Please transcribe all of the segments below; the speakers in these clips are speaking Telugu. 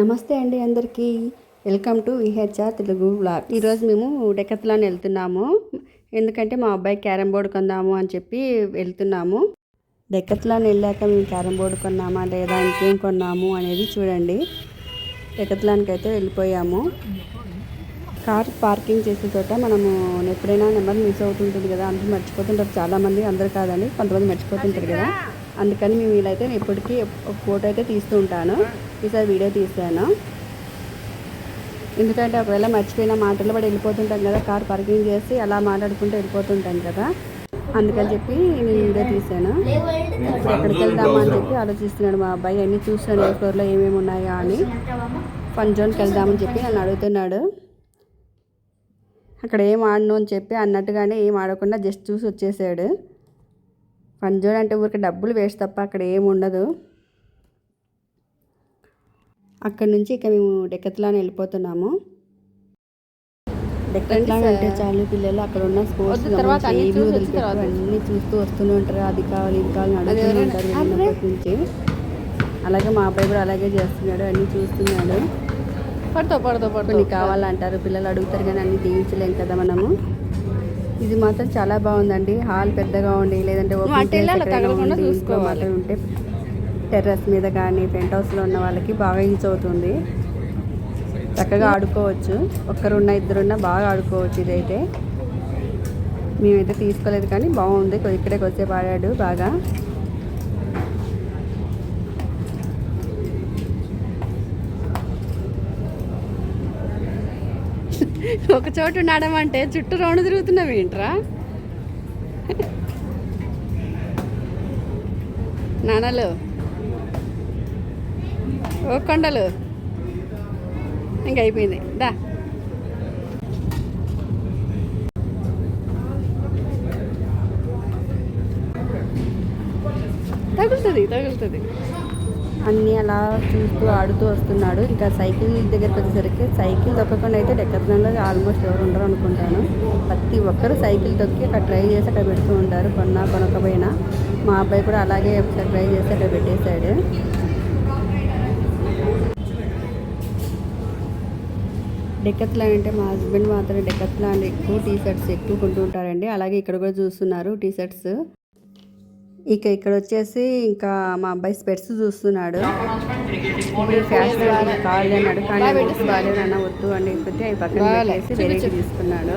నమస్తే అండి అందరికీ. Welcome to VHR Telugu blog ఈరోజు మేము డెకత్లాన్ వెళ్తున్నాము. ఎందుకంటే మా అబ్బాయి క్యారమ్ బోర్డు కొందాము అని చెప్పి వెళ్తున్నాము. డెకత్లాన్ వెళ్ళాక మేము క్యారమ్ బోర్డు కొన్నామా లేదా ఇంకేం కొన్నాము అనేది చూడండి. డెకత్లాన్కి అయితే వెళ్ళిపోయాము. కార్ పార్కింగ్ చేసే చోట మనము ఎప్పుడైనా నెంబర్ మిస్ అవుతుంటుంది కదా అందరూ మర్చిపోతుంటారు. చాలామంది అందరు కాదండి కొంతమంది మర్చిపోతుంటారు కదా. అందుకని మేము వీలైతే నేను ఎప్పటికీ ఒక ఫోటో అయితే తీస్తూ ఉంటాను. ఈసారి వీడియో తీసాను ఎందుకంటే ఒకవేళ మర్చిపోయిన మాటలు పడి వెళ్ళిపోతుంటాం కదా కార్ పార్కింగ్ చేసి అలా మాట్లాడుకుంటూ వెళ్ళిపోతుంటాం కదా. అందుకని చెప్పి నేను వీడియో తీసాను ఇప్పుడు ఎక్కడికి వెళ్దామా అని చెప్పి ఆలోచిస్తున్నాడు మా అబ్బాయి. అన్నీ చూస్తున్నాడు ఏ ఫ్లోర్లో ఏమేమి ఉన్నాయా అని. ఫన్ జోన్కి వెళ్దామని చెప్పి నన్ను అడుగుతున్నాడు. అక్కడ ఏం ఆడను అని చెప్పి అన్నట్టుగానే ఏం ఆడకుండా జస్ట్ చూసి వచ్చేసాడు. ఫన్ జోన్ అంటే ఊరికి డబ్బులు వేస్ట్ తప్ప అక్కడ ఏం ఉండదు. అక్కడ నుంచి ఇక మేము డెక్కత్లాన్ వెళ్ళిపోతున్నాము. డెక్కత్లాన్ అంటే చాలు పిల్లలు అక్కడ ఉన్న స్పోర్ట్స్ తర్వాత అన్ని ఏమీ చూస్తూ వస్తూనే ఉంటారు. అది కావాలి ఇది కావాలి అని అడుగుతూనే ఉంటారు వెళ్ళినప్పటి నుంచి. అలాగే మా అబ్బాయి కూడా అలాగే చేస్తున్నాడు. అన్ని చూస్తున్నాడు. పడుతో పడుతో కొన్ని పడుతో కావాలంటారు. పిల్లలు అడుగుతారు కానీ అన్ని తీయించలేం కదా మనము. ఇది మాత్రం చాలా బాగుందండి. హాల్ పెద్దగా ఉండి లేదంటే. మాత్రం ఉంటే టెర్రస్ మీద కానీ పెంట్ హౌస్లో ఉన్న వాళ్ళకి బాగా యూజ్ అవుతుంది. చక్కగా ఆడుకోవచ్చు. ఒక్కరున్న ఇద్దరున్న బాగా ఆడుకోవచ్చు ఇదైతే. మేమైతే తీసుకోలేదు కానీ బాగుంది. ఇక్కడే కొద్దిసేపు ఆడాడు బాగా. ఒక చోటు నడమంటే చుట్టూ రౌండ్ తిరుగుతున్నావు ఏంట్రా? నాన్నలు ఓ కొండలు. ఇంకా అయిపోయింది. దా. తగులుతుంది తగులుతుంది. అన్నీ అలా చూస్తూ ఆడుతూ వస్తున్నాడు. ఇంకా సైకిల్ దగ్గరికి వచ్చేసరికి సైకిల్ తొక్కకుండా అయితే డెక్కత్నంలో ఆల్మోస్ట్ ఎవరు ఉండరు అనుకుంటాను. ప్రతి ఒక్కరు సైకిల్ తొక్కి అక్కడ ట్రై చేసి అక్కడ పెడుతూ ఉంటారు. కొన్నా కొనకపోయినా మా అబ్బాయి కూడా అలాగే ఒకసారి ట్రై చేసి అక్కడ పెట్టేశాడు. డెక్కత్లాన్ అంటే మా హస్బెండ్ మాత్రం డెక్కత్లాన్ ఎక్కువ టీ షర్ట్స్ ఎక్కువ కొంటూ ఉంటారండి. అలాగే ఇక్కడ కూడా చూస్తున్నారు టీ షర్ట్స్ ఇక ఇక్కడ వచ్చేసి ఇంకా మా అబ్బాయి స్పెట్స్ చూస్తున్నాడు. ఫ్యాషన్ కావాలి అన్నాడు కానీ బెట్స్ బాగాలేదు అన్న వద్దు అని చెప్పి అవి పక్కన. పెట్టేసి వెరైటీ తీసుకున్నాడు.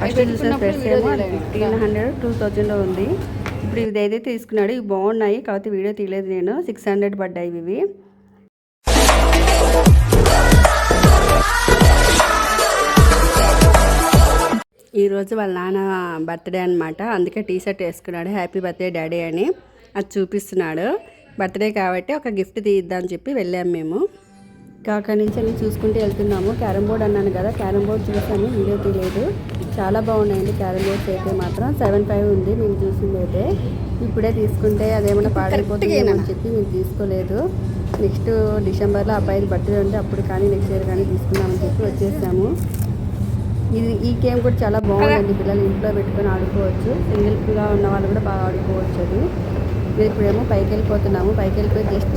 ఫస్ట్ చూసిన స్పెట్స్ ఏమో. ఫిఫ్టీన్ హండ్రెడ్ టూ థౌజండ్లో ఉంది. ఇప్పుడు ఇది అయితే తీసుకున్నాడు ఇవి బాగున్నాయి. కాకపోతే వీడియో తీయలేదు నేను. సిక్స్ హండ్రెడ్ పడ్డాయి ఇవి. ఈరోజు వాళ్ళ నాన్న బర్త్డే అనమాట అందుకే టీ షర్ట్ వేసుకున్నాడు. హ్యాపీ బర్త్డే డాడీ అని అది చూపిస్తున్నాడు. బర్త్డే కాబట్టి ఒక గిఫ్ట్ తీద్దామని చెప్పి వెళ్ళాము మేము. అక్కడి నుంచి అన్ని చూసుకుంటూ వెళ్తున్నాము. క్యారమ్ బోర్డ్ అన్నాను కదా క్యారమ్ బోర్డ్ చూసాను వీడియో తీయలేదు. చాలా బాగున్నాయండి క్యారమ్ బోర్డ్స్ అయితే మాత్రం. సెవెన్ ఫైవ్ ఉంది మేము చూసింది అయితే. ఇప్పుడే తీసుకుంటే అదేమన్నా పాడైపోతుంది అని చెప్పి మేము తీసుకోలేదు. నెక్స్ట్ డిసెంబర్లో అబ్బాయిలు బర్త్డే ఉంటే అప్పుడు కానీ నెక్స్ట్ ఇయర్ కానీ తీసుకుందామని చెప్పి వచ్చేసాము. ఇది ఈ గేమ్ కూడా చాలా బాగుందండి. పిల్లలు ఇంట్లో పెట్టుకొని ఆడుకోవచ్చు. సింగిల్గా ఉన్న వాళ్ళు కూడా బాగా ఆడుకోవచ్చు అది. ఇది ఇప్పుడేమో పైకి వెళ్ళిపోతున్నాము పైకి వెళ్ళిపోయి జస్ట్.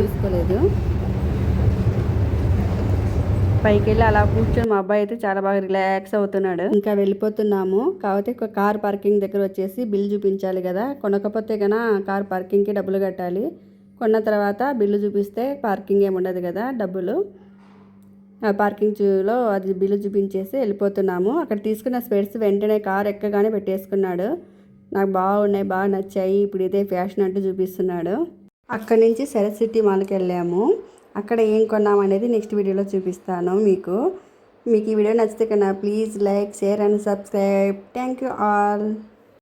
తీసుకోలేదు. పైకి వెళ్ళి అలా కూర్చొని మా అబ్బాయి అయితే చాలా బాగా రిలాక్స్ అవుతున్నాడు. ఇంకా వెళ్ళిపోతున్నాము. కాకపోతే ఒక కార్ పార్కింగ్ దగ్గర వచ్చేసి బిల్ చూపించాలి కదా. కొనకపోతే కన్నా కార్ పార్కింగ్కి డబ్బులు కట్టాలి. కొన్న తర్వాత బిల్లు చూపిస్తే పార్కింగ్ ఏమి ఉండదు కదా డబ్బులు. పార్కింగ్లో అది బిల్లు చూపించేసి వెళ్ళిపోతున్నాము. అక్కడ తీసుకున్న స్పెట్స్ వెంటనే కార్ ఎక్కగానే పెట్టేసుకున్నాడు. నాకు బాగున్నాయి బాగా నచ్చాయి. ఇప్పుడు ఇదే ఫ్యాషన్ అంటూ చూపిస్తున్నాడు. అక్కడి నుంచి శరత్ సిటీ మాల్కి వెళ్ళాము. అక్కడ ఏం కొన్నాం అనేది నెక్స్ట్ వీడియోలో చూపిస్తాను మీకు. మీకు ఈ వీడియో నచ్చితే కన్నా please like share and subscribe. Thank you all